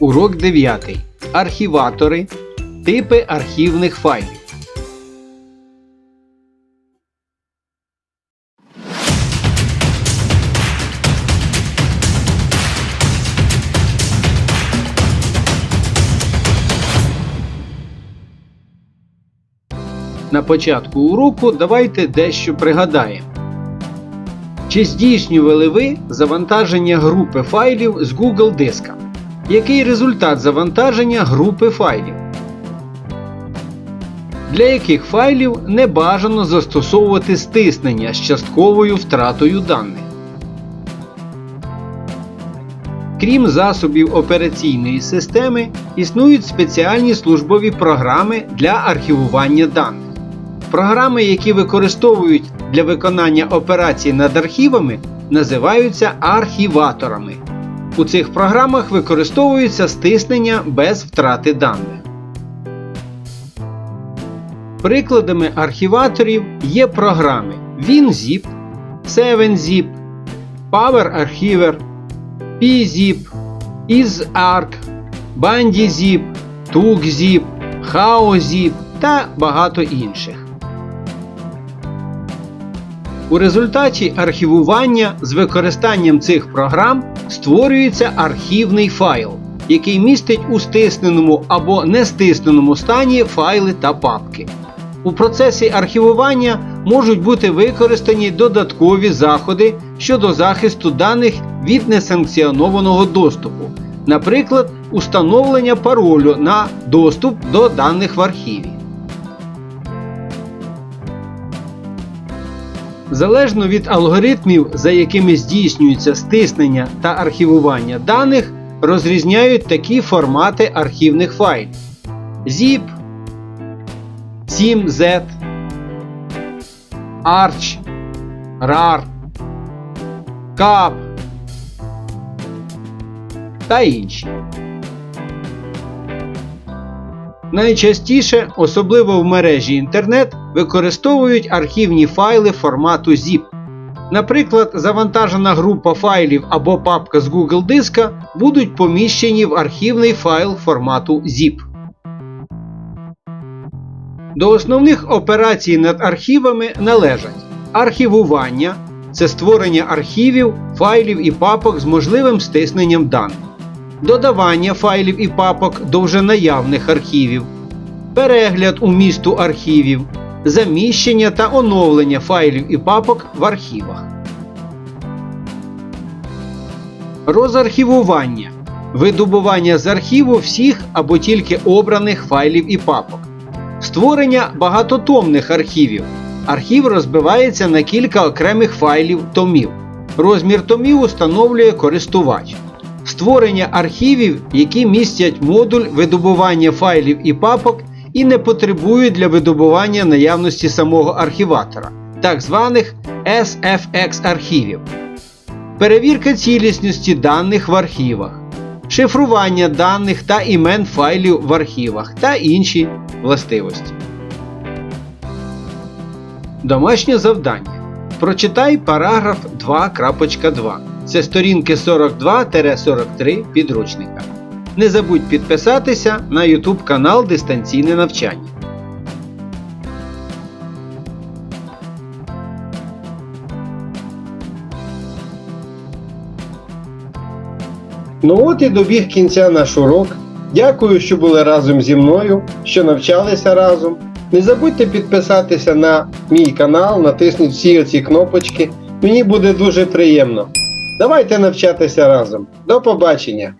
Урок 9. Архіватори. Типи архівних файлів. На початку уроку давайте дещо пригадаємо. Чи здійснювали ви завантаження групи файлів з Google диска? Який результат завантаження групи файлів? Для яких файлів не бажано застосовувати стиснення з частковою втратою даних? Крім засобів операційної системи, існують спеціальні службові програми для архівування даних. Програми, які використовують для виконання операцій над архівами, називаються архіваторами. У цих програмах використовується стиснення без втрати даних. Прикладами архіваторів є програми WinZip, 7zip, PowerArchiver, PZip, IzArc, BandyZip, TughZip, HaoZip та багато інших. У результаті архівування з використанням цих програм створюється архівний файл, який містить у стисненому або не стисненому стані файли та папки. У процесі архівування можуть бути використані додаткові заходи щодо захисту даних від несанкціонованого доступу, наприклад, установлення паролю на доступ до даних в архіві. Залежно від алгоритмів, за якими здійснюється стиснення та архівування даних, розрізняють такі формати архівних файлів: ZIP, 7Z, ARCH, RAR, CAP та інші. Найчастіше, особливо в мережі інтернет, використовують архівні файли формату ZIP. Наприклад, завантажена група файлів або папка з Google диска будуть поміщені в архівний файл формату ZIP. До основних операцій над архівами належать архівування це створення архівів, файлів і папок з можливим стисненням даних додавання файлів і папок до вже наявних архівів, перегляд умісту архівів, заміщення та оновлення файлів і папок в архівах. Розархівування видобування з архіву всіх або тільки обраних файлів і папок. Створення багатотомних архівів. Архів розбивається на кілька окремих файлів томів. Розмір томів установлює користувач створення архівів, які містять модуль видобування файлів і папок і не потребують для видобування наявності самого архіватора, так званих SFX архівів, перевірка цілісності даних в архівах, шифрування даних та імен файлів в архівах та інші властивості. Домашнє завдання. Прочитай параграф 2.2. Це сторінки 42-43 підручника. Не забудь підписатися на YouTube канал Дистанційне навчання. Ну от і добіг кінця наш урок. Дякую, що були разом зі мною, що навчалися разом. Не забудьте підписатися на мій канал, натисніть всі оці кнопочки. Мені буде дуже приємно. Давайте навчатися разом. До побачення!